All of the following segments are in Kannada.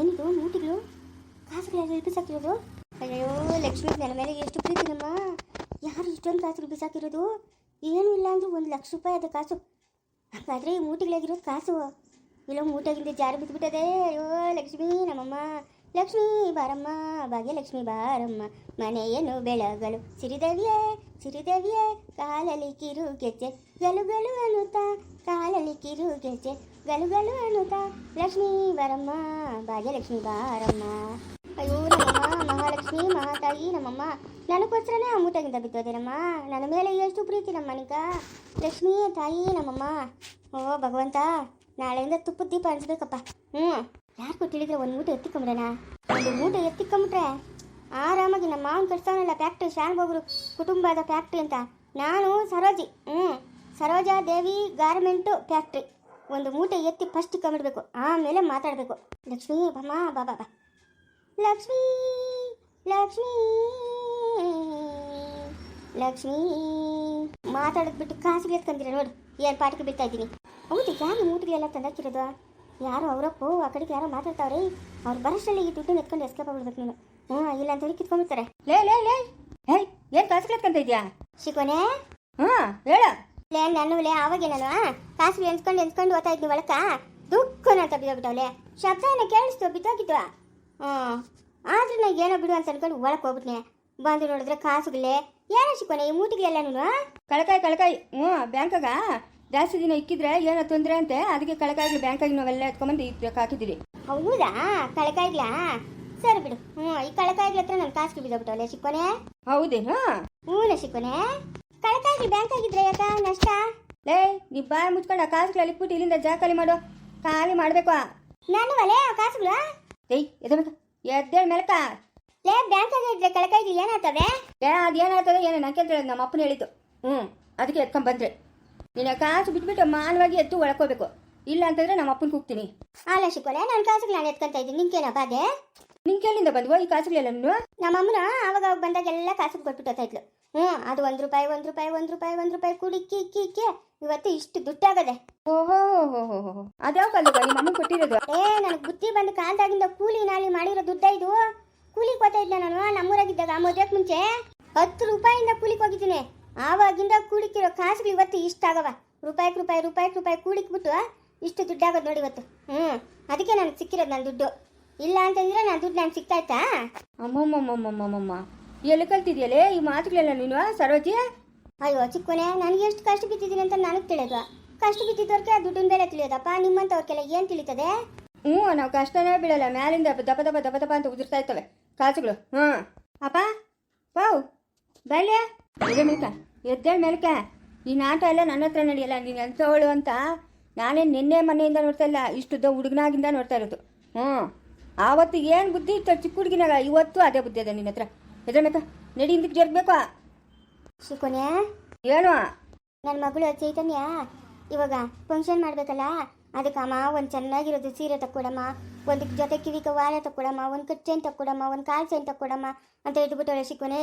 ಏನಿದು ಮೂಟಿಗಳು ಕಾಸುಗಳು ಬಿಸಾಕಿರೋದು? ಅಯ್ಯೋ ಲಕ್ಷ್ಮಿ, ನನ್ನ ಮೇಲೆ ಎಷ್ಟು ಪ್ರೀತಿ ನಮ್ಮ ಯಾರು ಇಷ್ಟೊಂದು ಕಾಸುಗಳು ಬಿಸಾಕಿರೋದು? ಏನು ಇಲ್ಲ ಅಂದ್ರೆ ಒಂದು ಲಕ್ಷ ರೂಪಾಯಿ ಅದ ಕಾಸು. ಹಾಗಾದ್ರೆ ಈ ಮೂಟಿಗಳಾಗಿರೋದು ಕಾಸು. ಇಲ್ಲ ಮೂಟಾಗಿಂದ ಜಾರಿ ಬಿದ್ದುಬಿಟ್ಟದೆ ಅಯ್ಯೋ, ಲಕ್ಷ್ಮೀ, ನಮ್ಮಮ್ಮ. ಲಕ್ಷ್ಮಿ, ಬಾರಮ್ಮ. ಭಾಗ್ಯಲಕ್ಷ್ಮಿ ಬಾರಮ್ಮ. ಮನೆಯನ್ನು ಬೆಳಗಲು ಸಿರಿದೇವಿಯೇ ಸಿರಿದೇವಿಯೇ, ಕಾಲಲ್ಲಿ ಕಿರು ಗೆಜ್ಜೆ. ಗಲು ಗಲು ಅನ್ನುತ್ತಾ, ಕಾಲಲ್ಲಿ ಕಿರು ಗೆಜ್ಜೆ. ಗಲು ಗಲು ಅನ್ನುತ್ತಾ ಲಕ್ಷ್ಮೀ ಬಾರಮ್ಮ, ಭಾಗ್ಯಲಕ್ಷ್ಮಿ ಬಾರಮ್ಮ. ಅಯ್ಯೋ ನಮ್ಮಮ್ಮ ಮಹಾಲಕ್ಷ್ಮಿ, ಮಹಾತಾಯಿ ನಮ್ಮಮ್ಮ ನನಗೋಸ್ಕರನೇ ಮೂಟೆಗಿಂದ ಬಿದ್ದೋದೇನಮ್ಮ ನನ್ನ ಮೇಲೆ ಎಷ್ಟು ಪ್ರೀತಿ ನಮ್ಮ ಮನಿಕ ಲಕ್ಷ್ಮೀ, ತಾಯಿ ನಮ್ಮಮ್ಮ ಓ, ಭಗವಂತ, ನಾಳೆಯಿಂದ ತುಪ್ಪದ ದೀಪ ಅನ್ಸ್ಬೇಕಪ್ಪ ಹ್ಞೂ. ಯಾರಿಗೂ ತಿಳಿದ್ರೆ ಒಂದು ಮೂಟೆ ಎತ್ತಿಕೊಂಬಿಡೋಣ ಒಂದು ಮೂಟೆ ಎತ್ತಿಕೊಂಬಿಟ್ರೆ ಆರಾಮಾಗಿ ನಮ್ಮ ಮಾವನ ಕಟ್ಸೋನಲ್ಲ ಫ್ಯಾಕ್ಟ್ರಿ, ಶಾನ್ ಬಾಬುರು ಕುಟುಂಬದ ಫ್ಯಾಕ್ಟ್ರಿ ಅಂತ. ನಾನು ಸರೋಜಿ. ಹ್ಞೂ. Saroja Devi garment factory. ಒಂದು ಮೂಟೆ ಎತ್ತಿ ಫಸ್ಟ್ ಕಮಿಡ್ಬೇಕು ಆಮೇಲೆ ಮಾತಾಡಬೇಕು. ಲಕ್ಷ್ಮೀ ಬಮ್ಮ ಬಾ ಬಾ ಲಕ್ಷ್ಮೀ ಲಕ್ಷ್ಮೀ ಲಕ್ಷ್ಮೀ. ಮಾತಾಡೋದು ಬಿಟ್ಟು ಕಾಸಿಗೆ ಎತ್ಕೊಂಡಿರ ನೋಡು. ಏನು ಪಾಠಕ್ಕೆ ಬಿಡ್ತಾ ಇದ್ದೀನಿ. ಹೌದು ಯಾರು ಮೂಟಿಗೆಲ್ಲ ತಂದಾಕಿರೋದು? ಯಾರೋ ಅವರಪ್ಪು ಆ ಕಡೆಗೆ ಯಾರೋ ಮಾತಾಡ್ತಾವ್ರಿ. ಅವ್ರು ಬರೋಷ್ಟರಲ್ಲಿ ಈ ದುಡ್ಡು ಎತ್ಕೊಂಡು ಎಸ್ಕೇಪ್ ಆಗ್ಬಿಡ್ಬೇಕು ನೀನು. ಹ್ಞೂ ಇಲ್ಲ ಅಂತೇಳಿ ಕಿತ್ಕೊಂಡ್ಬಿಡ್ತಾರೆ. ಲೇ ಲೇ ಲೇ. ಹೇ ಏನು ಕಾಸು ಎತ್ಕೊಂತ ಇದೆಯಾ? ಶಿಕೋನೆ. ಹಾಂ ಹೇಳ. ಲೇ ನಾನು ಲೇ ಅವಾಗೆ ನಾನು ಕಾಸು ಎನ್ಸ್ಕೊಂಡು ಎನ್ಸ್ಕೊಂಡು ಓದ್ತಾ ಇದ್ನಿ ಒಳಕ. ದುಃಖ ಅಂತ ಬಿದ್ದೋಗ್ಬಿಟ್ಟವ್ಲೆ ಶಬ್ದ ಏನೋ ಕೇಳಿಸ್ತು ಬಿದ್ದೋಗಿತ್ತು ಹ್ಞೂ. ಆದ್ರೂ ನಾನು ಏನೋ ಬಿಡು ಅಂತ ಅನ್ಕೊಂಡು ಒಳಕ್ಕೆ ಹೋಗ್ಬಿಟ್ನೆ. ಬಂದು ನೋಡಿದ್ರೆ ಕಾಸುಗಳೇ. ಏನೋ ಸಿಕ್ಕೋಣ ಈ ಮೂಟಿಗೆ ನೀನು ಕಳಕಾಯಿ ಕಳಕಾಯಿ. ಹ್ಞೂ ಬ್ಯಾಂಕಾಗ? ಜಾಸ್ತಿ ದಿನ ಇಕ್ಕಿದ್ರೆ ಏನೋ ತೊಂದರೆ ಅಂತೆ. ಅದಕ್ಕೆ ಕಳಕಾಯಿಗೆ ಬ್ಯಾಂಕಾಗಿ ನಾವೆಲ್ಲ ಎತ್ಕೊಂಬಂದು ಇಕ್ ಹಾಕಿದ್ದೀರಿ ಹೌದಾ? ಕಳಕಾಯ್ಗ್ಲಾ? ಸರಿ ಬಿಡು. ಹ್ಞೂ ಈ ಕಳಕಾಯಿಗಳ ಹತ್ರ ನನ್ನ ಕಾಸು ಬಿದ್ದೋಗ್ಬಿಟ್ಟವಲ್ಲೇ ಶಿಕೋನೆ ಹೌದೇನು? ಹ್ಞೂ ಶಿಕೋನೆ ಕಳಕಾಯ್ಗ್ಲಿ ಬ್ಯಾಂಕ್ ಆಗಿದ್ರೆ ಯಾಕ? ನಷ್ಟ? ಲೇ ನೀ ಬಾಯ್ ಮುಚ್ಕೊಂಡು ಆ ಕಾಸುಗಳಲ್ಲಿ ಇಟ್ಬಿಟ್ಟು ಇಲ್ಲಿಂದ ಜಾ ಖಾಲಿ ಮಾಡು. ಖಾಲಿ ಮಾಡಬೇಕು. ನಾನು ಒಲೆ ಆ ಕಾಸುಗಳು? ಏಯ್ ಎದಬೇಕ ಎದ್ದೇಳ ಮೇಲಕ ಲೇ ಬ್ಯಾಂಕ್ ಆಗಿದ್ರೆ ಕಳಕಾಗಿ ಏನಾಗ್ತದೆ ಲೇ ಅದೇನಾಗ್ತದೆ ಏನೋ? ನಾನು ಕೇಳ್ತಾಳೆ ನಮ್ಮ ಅಪ್ಪನ ಹೇಳಿದ್ದು. ಹ್ಞೂ ಅದಕ್ಕೆ ಎತ್ಕೊಂಡ್ ಬಂದ್ರೆ ನೀನು ಕಾಸು ಬಿಟ್ಬಿಟ್ಟು ಮಾನವಾಗಿ ಎತ್ತು ಒಳಕೋಬೇಕು. ಇಲ್ಲ ಅಂತಂದ್ರೆ ನಮ್ಮ ಅಪ್ಪನ ಕೂಗ್ತೀನಿ. ಆಲ ಶಿಕೋಲೆ ನನ್ನ ಕಾಸುಗಳು ನಾನು ಎತ್ಕೊಂತ ಇದ್ದೀನಿ. ನಿಂಗೆ ಬಾಧೆ? ನಿಂಗೆ ಕೇಳಿಂದ ಬಂದ್ವೋ ಈ ಕಾಸುಗಳೆಲ್ಲ ನಮ್ಮ ಅಮ್ಮನ ಅವಾಗ ಅವಾಗ ಬಂದಾಗೆಲ್ಲ ಕಾಸು ಕೊಟ್ಬಿಟ್ಟು ಹೋಗ್ತಾ ಇದ್ಲು. ಹ್ಞೂ ಅದು ಒಂದು ರೂಪಾಯಿ ಒಂದು ರೂಪಾಯಿ ಒಂದು ರೂಪಾಯಿ ಒಂದು ರೂಪಾಯಿ ಕೂಡಿ ಇಕ್ಕಿ ಇಕ್ಕಿ ಇಕ್ಕಿ ಇವತ್ತು ಇಷ್ಟು ದುಡ್ಡಾಗದೆ. ಓಹೋ ಹೋ ಅದ್ಯಾವ ಕಾಲದ ನಿಮ್ಮ ಅಮ್ಮನ ಕೊಟ್ಟಿರೋದು? ಏ ನನಗೆ ಬುದ್ಧಿ ಬಂದು ಕಾಲ್ದಾಗಿಂದ ಕೂಲಿ ನಾಲಿ ಮಾಡಿರೋ ದುಡ್ಡ ಇದು? ಕೂಲಿಗೆ ಹೋಗ್ತಾ ಇದ್ದೆ ನಾನು ನಮ್ಮೂರಾಗಿದ್ದಾಗ ಮದುವೆಗೆ ಮುಂಚೆ? ಹತ್ತು ರೂಪಾಯಿಂದ ಕೂಲಿಗೆ ಹೋಗಿದ್ದೀನಿ. ಆವಾಗಿಂದ ಕೂಲಿಕ್ಕಿರೋ ಕಾಸುಗಳು ಇವತ್ತು ಇಷ್ಟ ಆಗವ ರೂಪಾಯಿ ರೂಪಾಯಿ ರೂಪಾಯಿಗೆ ರೂಪಾಯಿ ಕೂಡಿಕ್ಬಿಟ್ಟು ಇಷ್ಟು ದುಡ್ಡಾಗೋದು ನೋಡಿ ಇವತ್ತು. ಹ್ಞೂ ಅದಕ್ಕೆ ನನಗೆ ಸಿಕ್ಕಿರೋದು ನನ್ನ ದುಡ್ಡು. ಇಲ್ಲ ಅಂತಂದ್ರೆ ನಾನು ದುಡ್ಡು ನಾನು ಸಿಗ್ತಾ ಇತ್ತಾ? ಅಮ್ಮಮ್ಮಮ್ಮಮ್ಮಮ್ಮಮ್ಮ. ಎಲ್ಲಿ ಕಲ್ತಿದ್ಯಲೇ? ಈ ಮಾತುಗಳೆಲ್ಲ ನೀನು ಸರೋಜಿ? ಅಯ್ಯೋ ಚಿಕ್ಕನೆ ನನಗೆ ಎಷ್ಟು ಕಷ್ಟ ಬಿದ್ದಿದ್ದೀನಿ ಅಂತ ನನಗೆ ತಿಳಿದು. ಕಷ್ಟ ಬಿದ್ದಿದ್ದವ್ರಿಗೆ ಆ ದುಡ್ಡಿನ ಬೆಲೆ ತಿಳಿಯೋದಪ್ಪ. ನಿಮ್ಮಂಥವ್ರಿಗೆಲ್ಲ ಏನು ತಿಳಿತದೆ? ಹ್ಞೂ ನಾವು ಕಷ್ಟನೇ ಬೀಳಲ್ಲ ಮ್ಯಾಲಿಂದ ದಪ ದಪ ದಪ ದಪ ಅಂತ ಉದುರ್ತಾ ಇರ್ತವೆ. ಕಾಸುಗಳು ಹ್ಞೂ. ಅಪ್ಪ? ಪಾವ್ ಬೈಲೆ ಎದೆ ಮೇಲ್ಕ ಎದ್ದೆ ಮೇಲ್ಕ. ಈ ನಾಟ ಎಲ್ಲ ನನ್ನ ಹತ್ರ ನಡೆಯಲ್ಲ. ನೀನು ಎಂಥವಳು ಅಂತ ನಾನೇ ನಿನ್ನೆ ಮನೆಯಿಂದ ನೋಡ್ತಾ ಇಲ್ಲ. ಇಷ್ಟುದ್ದ ಹುಡುಗನಾಗಿಂದ ನೋಡ್ತಾ ಇರೋದು. ಹ್ಞೂ. ಆವತ್ತು ಏನು ಬುದ್ಧಿ ಇತ್ತು ಚಿಕ್ಕ ಹುಡುಗಿನಾಗ? ಇವತ್ತು ಅದೇ ಬುದ್ಧಿ ಅದ ನಿನ್ನ ಹತ್ರ. ಮೇಕ ನಡಿ ಹಿಂದಕ್ಕೆ ಜರ್ಬೇಕು ಶಿಕೋನ್ಯ ಏನು? ನನ್ನ ಮಗಳು ಚೈತನ್ಯ ಇವಾಗ ಫಂಕ್ಷನ್ ಮಾಡಬೇಕಲ್ಲ? ಅದಕ್ಕೆ ಅಮ್ಮ ಒಂದು ಚೆನ್ನಾಗಿರೋದು ಸೀರೆ ತಕ್ಕೊಡಮ್ಮ ಒಂದು ಜೊತೆ ಕಿವಿಕ ವಾರ ತಕ್ಕೊಡಮ್ಮ ಒಂದು ಕಟ್ ಚೈನ್ ತಕ್ಕೊಡಮ್ಮ ಒಂದು ಕಾಲು ಚೈನ್ ತಕ್ಕೊಡಮ್ಮ ಅಂತ ಹಿಡ್ಬಿಟ್ಟವಳೆ ಶಿಕೋನೆ.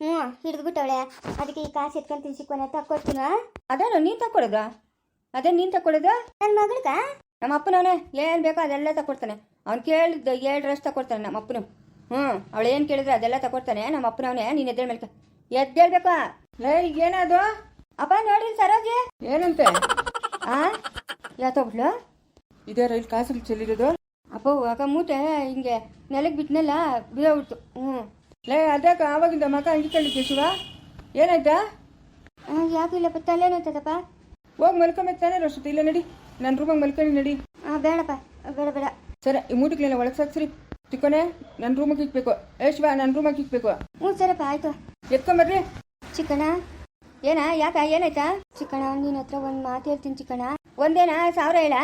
ಹ್ಞೂ ಹಿಡಿದ್ಬಿಟ್ಟವಳೆ. ಅದಕ್ಕೆ ಈ ಕಾಸು ಎತ್ಕೊಂತೀನಿ ಶಿಕೋನೆ ತಕ್ಕೊಡ್ತೀನ? ಅದೇನು ನೀನು ತಕ್ಕೊಡೋದ? ಅದೇ ನೀನು ತಕ್ಕೊಡೋದು? ನನ್ನ ಮಗಳ್ಗ? ನಮ್ಮ ಅಪ್ಪನವನೇ ಏನು ಬೇಕೋ ಅದೆಲ್ಲ ತಕೊಡ್ತಾನೆ ಅವ್ನು ಕೇಳಿದ್ದ ಎರಡು ಡ್ರೆಸ್ ತಕೊಡ್ತಾನೆ ನಮ್ಮ ಅಪ್ಪನು. ಹ್ಞೂ ಅವಳು ಏನು ಕೇಳಿದ್ರೆ ಅದೆಲ್ಲ ತಕೊಡ್ತಾನೆ ನಮ್ಮ ಅಪ್ಪನವನೇ ನೀನು ಎದ್ದೇಳ ಮೇಲೆ ಎದ್ದೇಳ್ಬೇಕಾ ಲೇ ಏನದು ಅಪ್ಪ ನೋಡಿ ಸರೋಜಿ. ಏನಂತೆ? ಆ? ಯಾತೋಗ್ಬಿಟ್ಲು ಇದೇ ರೈಲ್ ಕಾಸಲ್ ಚೆಲ್ಲಿರೋದು? ಅಪ್ಪ ಅಕ್ಕ ಮೂಟೆ ಹಿಂಗೆ ನೆಲಕ್ಕೆ ಬಿಟ್ನಲ್ಲ ಬಿದ್ದೋಗ್ಬಿಡ್ತು ಹ್ಞೂ ಲೇ ಅದಕ್ಕ ಆವಾಗಿಂದ ಮಕ ಅಂಗಿಕೊಂಡಿದ್ದೆ ಶಿವ? ಏನಾಯ್ತಾ? ಯಾಕಿಲ್ಲ ಇಲ್ಲಪ್ಪ ತಲೆನೋಯ್ತದಪ್ಪ ಹೋಗಿ ಮಲ್ಕೊಂಬೇಕು ತಾನೇ ರಷ್ಟೊತ್ತು ಇಲ್ಲ ನಡಿ. ನನ್ನ ರೂಮಾಗ ಮಲ್ಕೊಂಡು ನಡಿ. ಹಾಂ ಬೇಡಪ್ಪ ಬೇಡ ಬೇಡ. ಸರಿ ಈ ಮೂಟಿಗ್ಲೆಲ್ಲ ಒಳಗೆ ಸಾಕ್ಸ್ರಿ. ತಿಕ್ಕೋನೆ ನನ್ನ ರೂಮಿಗೆ ಇಕ್ಬೇಕು. ಏ ಶಿವ ನನ್ನ ರೂಮಿಗೆ ಇಕ್ಬೇಕು. ಹ್ಞೂ ಸರಪ್ಪ ಆಯ್ತು. ಎತ್ಕೊಂಬರ್ರಿ ಚಿಕ್ಕಣ ಏನ ಯಾಕ ಏನಾಯ್ತಾ? ಚಿಕ್ಕಣ ನಿನ್ನ ಹತ್ರ ಒಂದು ಮಾತು ಹೇಳ್ತೀನಿ ಚಿಕ್ಕಣ ಒಂದೇನಾ? ಸಾವಿರ ಹೇಳ.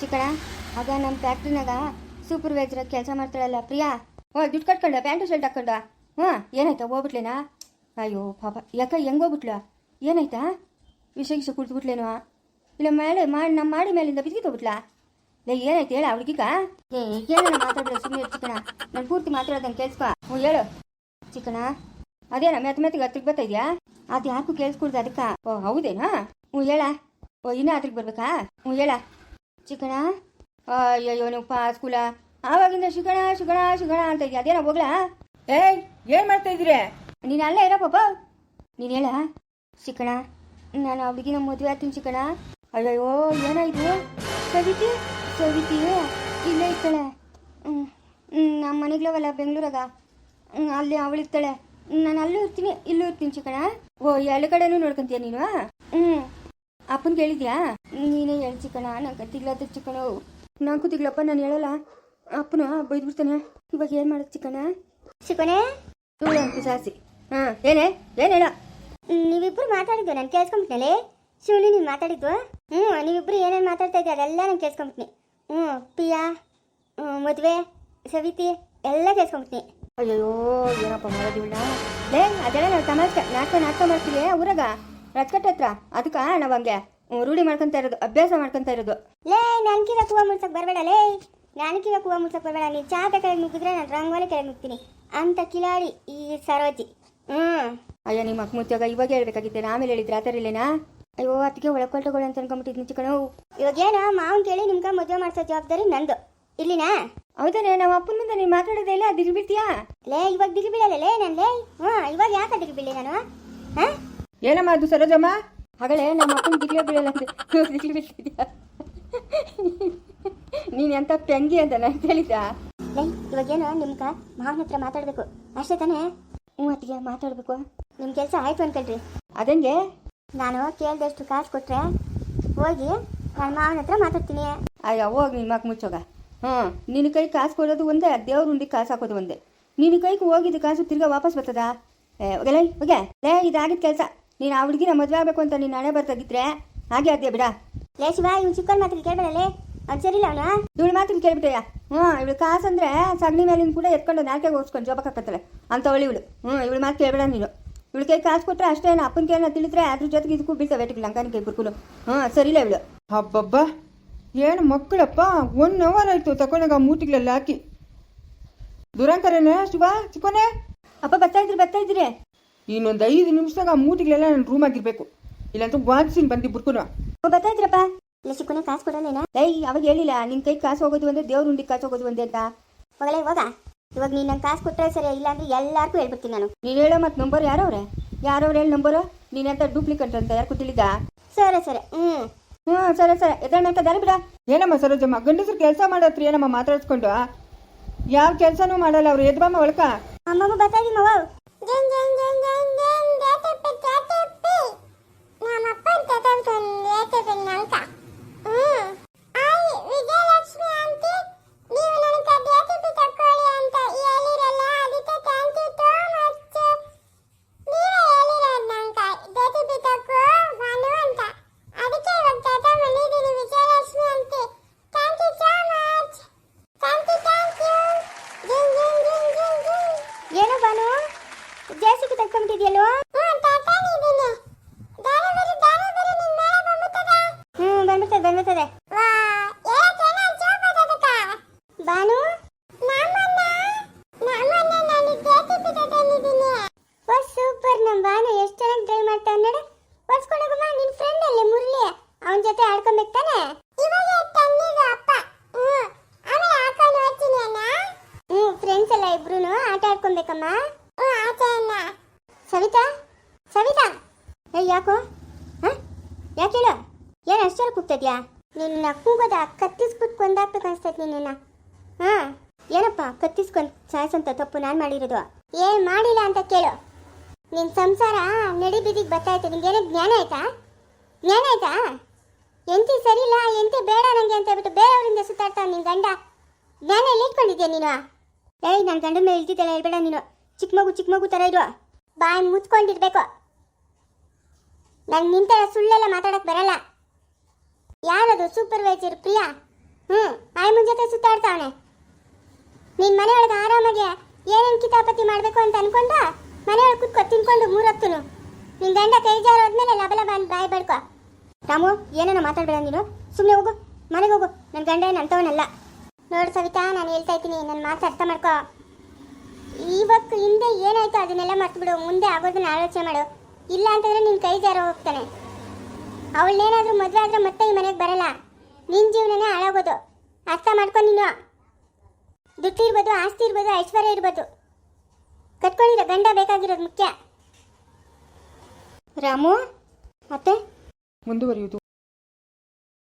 ಚಿಕ್ಕಣ ಆಗ ನಮ್ಮ ಫ್ಯಾಕ್ಟ್ರಿನಾಗ ಸೂಪರ್ವೈಸರ್ ಕೆಲಸ ಮಾಡ್ತಾಳಲ್ಲ ಪ್ರಿಯಾ. ಓ ದುಡ್ಡು ಕಟ್ಕೊಂಡ ಪ್ಯಾಂಟು ಶರ್ಟ್ ಹಾಕೊಂಡ. ಹಾಂ ಏನಾಯ್ತಾ ಹೋಗ್ಬಿಟ್ಲೇನಾ? ಅಯ್ಯೋ ಪಾಪ. ಯಾಕ ಹೆಂಗ್ ಹೋಗ್ಬಿಟ್ಲ? ಏನಾಯ್ತಾ? ವಿಷ ಗಿಷ ಕುಡ್ದ್ಬಿಟ್ಲೇನೋ ಇಲ್ಲ ಮೇಲೆ ಮಾಡಿ ನಮ್ಮ ಮಾಡಿ ಮೇಲಿಂದ ಬಿದ್ದಿತ್ತೋಗ್ಬಿಟ್ಲಾ ಲೇ ಏನಾಯ್ತು ಹೇಳ ಹುಡುಗಿಗ ಏ ಏನೇನು ಮಾತಾಡ್ಬೇಡ ಸುಮ್ಮನೆ ಚಿಕ್ಕಣ ನಾನು ಪೂರ್ತಿ ಮಾತಾಡೋದನ್ನ ಕೇಳಿಸ್ಕೊ. ಹ್ಞೂ ಹೇಳು. ಚಿಕ್ಕಣ ಅದೇನ ಮೆತ್ತ ಮೆತ್ತಗೆ ಬರ್ತಾ ಇದೆಯಾ? ಅದು ಯಾಕೂ ಕೇಳಿಸ್ಕೊಡ್ದು ಅದಕ್ಕೆ. ಓ ಹೌದೇನಾ? ಹ್ಞೂ ಹೇಳ. ಓ ಇನ್ನೂ ಹತ್ರಕ್ಕೆ ಬರ್ಬೇಕಾ? ಹ್ಞೂ ಹೇಳ. ಚಿಕ್ಕಣ ಅಯ್ಯೋ ನೀವು ಪಾ ಸ್ಕೂಲ. ಆವಾಗಿಂದ ಶಿಗಣ ಶಿಗಣ ಶಿಗಣ ಅಂತ ಇದೆಯಾ? ಅದೇನೋ ಹೋಗ್ಲಾ ಏಯ್ ಏನು ಮಾಡ್ತಾ ಇದ್ದೀರಿ? ನೀನು ಅಲ್ಲೇ ಇರೋ ಪಾಪ. ನೀನು ಹೇಳ. ಶಿಕಣ ನಾನು ಅವ್ರಿಗಿನ ಮದುವೆ ಆಗ್ತೀನಿ ಚಿಕ್ಕಣ ಅಯ್ಯಯ್ಯೋ ಏನಾಯ್ತು? ಸವಿತಿ? ಸವಿತಿ ಇಲ್ಲೇ ಇರ್ತಾಳೆ. ನಮ್ಮ ಮನೆಗ್ಲವಲ್ಲ ಬೆಂಗಳೂರಾಗ. ಅಲ್ಲಿ ಅವಳು ಇರ್ತಾಳೆ. ನಾನು ಅಲ್ಲೂ ಇರ್ತೀನಿ ಇಲ್ಲೂ ಇರ್ತೀನಿ ಚಿಕ್ಕಣ ಓ ಎರಡು ಕಡೆನೂ ನೋಡ್ಕೊಂತೀಯ ನೀನು? ಹ್ಞೂ ಅಪ್ಪನ ಕೇಳಿದ್ಯಾ? ನೀನೇ ಹೇಳಿ ಚಿಕಣ ನಂಗೆ ತಿಗ್ಲತ್ತ ಚಿಕ್ಕಣ ನಂಗೂ ತಿಗ್ಲಪ್ಪ ನಾನು ಹೇಳಲ್ಲ. ಅಪ್ಪನ ಬೈದ್ಬಿಡ್ತಾನೆ. ಇವಾಗ ಏನು ಮಾಡೋದು ಚಿಕಣ ಶಿಕೋನೆ ಇವಳು ಸಾಸಿ. ಹಾಂ ಏನೇ? ಏನು ಹೇಳ? ನೀವಿಬ್ಬರು ಮಾತಾಡಿದ್ದು ನಾನು ಕೇಳಿಸ್ಕೊಂಬಿಟ್ನಲ್ಲಿ? ಶಿವಲಿ ನೀನು ಮಾತಾಡಿದ್ದು? ಹ್ಞೂ ನೀವಿಬ್ಬರು ಏನೇನು ಮಾತಾಡ್ತಾ ಇದ್ದೆ ಅದೆಲ್ಲ ನಾನು ಕೇಳಿಸ್ಕೊಂಬಿಟ್ನಿ. ಹ್ಞೂ ಪಿಯಾ ಮದುವೆ ಸವಿತಿ ಎಲ್ಲ ಕೇಳ್ಸ್ಕೊಂಬಿಡ್ತೀನಿ ಅಯ್ಯೋ ಏನಪ್ಪ ಮಾಡೋದಿಲ್ಲ ಲೇ ಅದೆಲ್ಲ ನಾವು ತಮಾಷೆ. ನಾಟಕ ನಾಟಕ ಮಾಡ್ತೀವಿ ಊರಾಗ? ರಚ್ಕಟ್ಟ ಹತ್ರ. ಅದಕ್ಕೆ ನಾವು ಹಂಗೆ ರೂಢಿ ಮಾಡ್ಕೊಂತ ಇರೋದು ಅಭ್ಯಾಸ ಮಾಡ್ಕೊಂತ ಇರೋದು. ಲೇ ನನ್ಕಿವ ಕೂವ ಮುಟ್ಸಕ್ಕೆ ಬರಬೇಡ ಲೇ. ನನ್ಕಿವ ಕೂವ ಮುಟ್ಸಕ್ಕೆ ಬರಬೇಡ. ನೀ ಚಾಟ ಕೆಳಗೆ ನುಗ್ಗಿದ್ರೆ ನಾನು ರಂಗೋಲಿ ಕೆಳಗೆ ನುಗ್ತೀನಿ. ಅಂತ ಕಿಲಾಡಿ ಈ ಸರೋಜಿ. ಹ್ಞೂ. ಅಯ್ಯೋ ನಿಮ್ಮ ಅಕ್ಕ ಮುತ್ತಾಗ ಇವಾಗ ಹೇಳ್ಬೇಕಾಗಿತ್ತೆ ಆಮೇಲೆ ಹೇಳಿದ್ರೆ ಆ ಥರ ಇಲ್ಲೇನಾ? ಅಯ್ಯೋ ಅದಕ್ಕೆ ಒಳಕೊಳ್ಟಗಳು ಅಂತ ಅನ್ಕೊಂಬಿಟ್ಟಿದ್ನಿ ಚಿಕ್ಕಣವು ಇವಾಗ ಏನೋ ಮಾವನ್ ಕೇಳಿ ನಿಮ್ಗೆ ಮದುವೆ ಮಾಡ್ಸೋ ಜವಾಬ್ದಾರಿ ನಂದು. ಇಲ್ಲಿನಾ? ಹೌದಾನೆ ನಮ್ಮ ಅಪ್ಪನ ಮುಂದೆ ನೀನು ಮಾತಾಡೋದೇ ಇಲ್ಲ ದಿಲ್ ಬಿಡ್ತೀಯಾ ಲೇ ಇವಾಗ ದಿಗಿ ಬೀಳಲ್ಲ ಲೇ ನಾನು ಲೇ. ಹ್ಞೂ ಇವಾಗ ಯಾಕೆ ದಿಗಿ ಬೀಳಿ ನಾನು? ಹಾಂ? ಏನಮ್ಮ ಅದು ಸರೋಜಮ್ಮ? ಹಗಳೇ ನಮ್ಮ ಅಪ್ಪನ ದಿಗ್ಲೇ ಬೀಳಲ್ಲ ಅಂತ ಬೀಳ್ತಿದ್ಯಾ ನೀನು ಎಂತ ತಂಗಿ ಅಂತ ನಾನು ಹೇಳಿದ್ದ ಇವಾಗ ಇವಾಗೇನು ನಿಮ್ಗೆ ಮಾವನ ಹತ್ರ ಮಾತಾಡಬೇಕು. ಅಷ್ಟೇ ತಾನೇ? ಹ್ಞೂ ಅತ್ತಿಗೆ ಮಾತಾಡಬೇಕು. ನಿಮ್ಮ ಕೆಲಸ ಆಯ್ತು ಅನ್ಕೊಳ್ರಿ. ಅದಂಗೆ? ನಾನು ಕೇಳ್ದಷ್ಟು ಕಾಸು ಕೊಟ್ರೆ ಹೋಗಿ ನನ್ನ ಮಾವನ ಹತ್ರ ಮಾತಾಡ್ತೀನಿ. ಅಯ್ಯ ಹೋಗಿ ನಿನ್ನ ಮಕ್ಕ ಮುಚ್ಚೋಗ. ಹ್ಞೂ ನಿನ್ನ ಕೈ ಕಾಸು ಕೊಡೋದು ಒಂದೇ ದೇವ್ರ ಉಂಡಿ ಕಾಸು ಹಾಕೋದು ಒಂದೇ. ನಿನ್ನ ಕೈಗೆ ಹೋಗಿದ್ದು ಕಾಸು ತಿರ್ಗಾ ವಾಪಸ್ ಬರ್ತದಾ? ಏ ಹೋಗಲ್ಲ ಹೋಗೆ ಲೇ ಇದಾಗಿದ್ದ ಕೆಲಸ. ನೀನು ಆ ಹುಡುಗಿನ ಮದುವೆ ಆಗಬೇಕು ಅಂತ ನೀನು ಹಣೆ ಬರ್ತಾಗಿದ್ರೆ ಹಾಗೆ ಅದೇ ಬಿಡ. ಲೇ ಶಿವ ಇವ್ನು ಚಿಕ್ಕನ್ ಮಾತ್ರ ಕೇಳಬೇಡಲೇ ಅದು ಸರಿಲ್ಲ ಅವನ. ಇವಳು ಮಾತ್ರ ಕೇಳ್ಬಿಟ್ಟೆಯ ಹ್ಞೂ ಇವಳು ಕಾಸು ಅಂದರೆ ಸಗಣಿ ಮೇಲಿನ ಕೂಡ ಎತ್ಕೊಂಡು ನಾಲ್ಕೆ ಓಡಿಸ್ಕೊಂಡು ಜೋಬಕ್ಕೆ ಅಂತ ತಗೊಳ್ಳಿ ಇವಳು. ಹ್ಞೂ ಇವಳು ಮಾತು ಕೇಳಬೇಡ ನೀನು. ಇವಳು ಕೈ ಕಾಸು ಕೊಟ್ಟರೆ ಅಷ್ಟೇ ಅಪ್ಪನ ಕೈನ ತಿಳಿದ್ರೆ ಅದ್ರ ಜೊತೆಗೆ ಇದಕ್ಕೂ ಬೀಳ್ತವೆ ವೇಟಿಗೆ ಲಂಕಾನಿಗೆ ಇಬ್ಬರು ಹಾಂ ಸರಿಲ್ಲ ಇವಳು. ಹಬ್ಬಬ್ಬ ಏನು ಮಕ್ಕಳಪ್ಪ ಒನ್ ಅವರ್ ಆಯಿತು ತಕೊಂಡಾಗ ಮೂಟಿಗಳೆಲ್ಲ ಹಾಕಿ. ದುರಂಕರೇನೆ ಶುಭಾ ಚಿಕ್ಕೋನೆ? ಅಪ್ಪ ಬರ್ತಾ ಇದ್ರಿ ಬರ್ತಾ ಇದ್ರಿ ಇನ್ನೊಂದು ಐದು ನಿಮಿಷದಾಗ ಆ ಮೂಟಿಗಳೆಲ್ಲ ನನ್ನ ರೂಮಾಗಿರ್ಬೇಕು ಇಲ್ಲಂತೂ ವಾದಿಸಿನ ಬಂದು ಬುರ್ಕುನು. ಬರ್ತಾ ಇದ್ರಪ್ಪ. ಇಲ್ಲ ಚಿಕ್ಕನೆ ಕಾಸು ಕೊಡೋನೇನ? ಏಯ್ ಅವಾಗ ಹೇಳಿಲ್ಲ ನಿನ್ ಕೈ ಕಾಸು ಹೋಗೋದು ಒಂದೇ ದೇವ್ರ ಉಂಡಿ ಕಾಸು ಹೋಗೋದು ಒಂದೇ ಅಂತ. ಹೋಗಲೇ ಹೋಗ. ಇವಾಗ ನೀನು ನಂಗೆ ಕಾಸು ಕೊಟ್ಟರೆ ಸರಿ ಇಲ್ಲ ಅಂದ್ರೆ ಎಲ್ಲಾರ್ಗೂ ಹೇಳ್ಬಿಡ್ತೀನಿ ನಾನು. ನೀನು ಹೇಳೋ ಮತ್ತೆ ನಂಬರ್ ಯಾರವ್ರೆ? ಯಾರವ್ರು ಹೇಳಿ ನಂಬರು? ನೀನಂತ ಡೂಪ್ಲಿಕೇಟ್ ಅಂತ ಯಾರು ಗೊತ್ತಿಲ್ಲಿದ್ದ ಸರಿ ಸರಿ. ಹ್ಞೂ ಹ್ಞೂ ಸರಿ ಸರಿ. ಎದ್ರಣ್ಣ ದಾರಿ ಬಿಡ. ಏನಮ್ಮ ಸರೋಜಮ್ಮ ಗಂಡಸರು ಕೆಲಸ ಮಾಡತ್ರಿ ಏನಮ್ಮ ಮಾತಾಡಿಸ್ಕೊಂಡು? ಯಾವ ಕೆಲಸನೂ ಮಾಡಲ್ಲ ಅವ್ರು ಎದ್ಬಮ್ಮ ಒಳಕ? ಅಮ್ಮಮ್ಮ ಬತ್ತಾಗಿ ಮವ. ಏನೋ ಜಾಸ್ತಿ ತಗೊಂಡಿದ್ಯಲ್ಲೋ ಹ್ಮ್ ಬಂದ್ಬಿಡ್ತದೆ ಬಂದ್ಬಿಡ್ತದೆ ಬಾನು ಸೂಪರ್ ನಮ್ ಬಾನು ಎಷ್ಟು ಚೆನ್ನಾಗಿ ಡ್ರೈವ್ ಮಾಡ್ತಾವ ನೋಡು ಓಡಿಸ್ಕೊಂಡೋಗಮ್ಮ ನಿನ್ ಫ್ರೆಂಡ್ ಅಲ್ಲೇ ಮುರಳಿ ಅವನ ಜೊತೆ ಆಡ್ಕೊಬೇಕು ತಾನೆ ಹ್ಮ್ ಫ್ರೆಂಡ್ಸ್ ಎಲ್ಲ ಇಬ್ರು ಆಟ ಆಡ್ಕೊಬೇಕಮ್ಮ ಸವಿತಾ ಸವಿತಾ ಏ ಯಾಕೋ ಹ ಯಾಕೆ ಹೇಳು ಏನು ಅಷ್ಟೆಲ್ಲ ಕೂಗ್ತಿದ್ಯಾ? ನಿನ್ನ ಕೂಗೋದ ಕತ್ತಿಸ್ಬಿಟ್ಟು ಕೊಂದಾಕ್ಬೇಕು ಅನ್ಸ್ತೈತೆ ನಿನ್ನ ಹಾ, ಏನಪ್ಪ ಕತ್ತಿಸ್ಕೊಂಡು ಸಾಯಿಸಂತ ತಪ್ಪು ನಾನು ಮಾಡಿರೋದು? ಏನ್ ಮಾಡಿಲ್ಲ ಅಂತ ಕೇಳು. ನಿನ್ ಸಂಸಾರ ನಡಿ ಬೀದಿಗೆ ಬರ್ತಾಯ್ತು ಏನೇ ಜ್ಞಾನ ಆಯ್ತಾ? ಜ್ಞಾನ ಆಯ್ತಾ? ಎಂತಿ ಇಲ್ಲ ಎಂತಿ ಬೇಡ ನಂಗೆ ಅಂತ ಹೇಳ್ಬಿಟ್ಟು ಬೇರೆಯವರಿಂದ ಸುತ್ತಾಡ್ತಾವ ನಿನ್ ಗಂಡ? ಜ್ಞಾನ ಎಲ್ಲಿ ಇಟ್ಕೊಂಡಿದ್ಯಾ ನೀನು? ಏಯ್ ನನ್ನ ಗಂಡ ಮೇಲೆ ಇಲ್ತಿದ್ದಲ್ಲ ಹೇಳ್ಬೇಡ ನೀನು. ಚಿಕ್ಕ ಮಗು ಚಿಕ್ಕ ಮಗು ಥರ ಇರು. ಬಾಯಿ ಮುಚ್ಕೊಂಡಿರ್ಬೇಕು ನಂಗೆ ನಿಂತರ ಸುಳ್ಳೆಲ್ಲ ಮಾತಾಡಕ್ ಬರಲ್ಲ. ಯಾರದು? ಸೂಪರ್ವೈಸರ್ ಪ್ರಿಯಾ? ಹ್ಞೂ ಮಾಯಮ್ಮನ ಜೊತೆ ಸುತ್ತಾಡ್ತಾವನೆ ನಿನ್ನ ಮನೆಯೊಳಗೆ ಆರಾಮಾಗಿ ಏನೇನು ಕಿತಾಪತಿ ಮಾಡಬೇಕು ಅಂತ ಅನ್ಕೊಂಡ ಮನೆಯೊಳಗೆ ಕುತ್ಕೊ, ತಿನ್ಕೊಂಡು ಮೂರತ್ತುನು. ನಿನ್ನ ಗಂಡ ಕೈ ಜಾರ ಹೋದ್ಮೇಲೆ ಲಬಲ ಬಂದು ಬಾಯಿ ಬಡ್ಕೊ. ರಾಮು, ಏನೇನೋ ಮಾತಾಡ್ಬೇಡ ನೀನು. ಸುಮ್ಮನೆ ಹೋಗು, ಮನೆಗೆ ಹೋಗು. ನನ್ನ ಗಂಡ ಏನು ಅಂತವನಲ್ಲ. ನೋಡು ಸವಿತಾ, ನಾನು ಹೇಳ್ತಾ ಇದ್ದೀನಿ ನನ್ನ ಮಾತು ಅರ್ಥ ಮಾಡ್ಕೋ. ಇವತ್ತು ಹಿಂದೆ ಏನಾಯ್ತು ಅದನ್ನೆಲ್ಲ ಮರ್ತ್ಬಿಡು, ಮುಂದೆ ಆಗೋದನ್ನ ಆಲೋಚನೆ ಮಾಡು. ಇಲ್ಲ ಅಂತಂದ್ರೆ ನಿನ್ನ ಕೈ ಜಾರ ಹೋಗ್ತಾನೆ. ಅವಳನ್ನೇನಾದ್ರೂ ಮದುವೆ ಆದ್ರೆ ಮತ್ತೆ ಈ ಮನೆಗೆ ಬರಲ್ಲ. ನಿನ್ನ ಜೀವನನೇ ಹಾಳಾಗೋದು. ಅರ್ಥ ಮಾಡ್ಕೊ ನೀನು. ದುಡ್ಡು ಇರ್ಬೋದು, ಆಸ್ತಿ ಇರ್ಬೋದು, ಐಶ್ವರ್ಯ ಇರ್ಬೋದು. ಕಟ್ಕೊಂಡಿರೋ ಗಂಡ ಬೇಕಾಗಿರೋದು ಮುಖ್ಯ. ರಾಮು, ಮತ್ತೆ? ಮುಂದುವರಿಯುವುದು.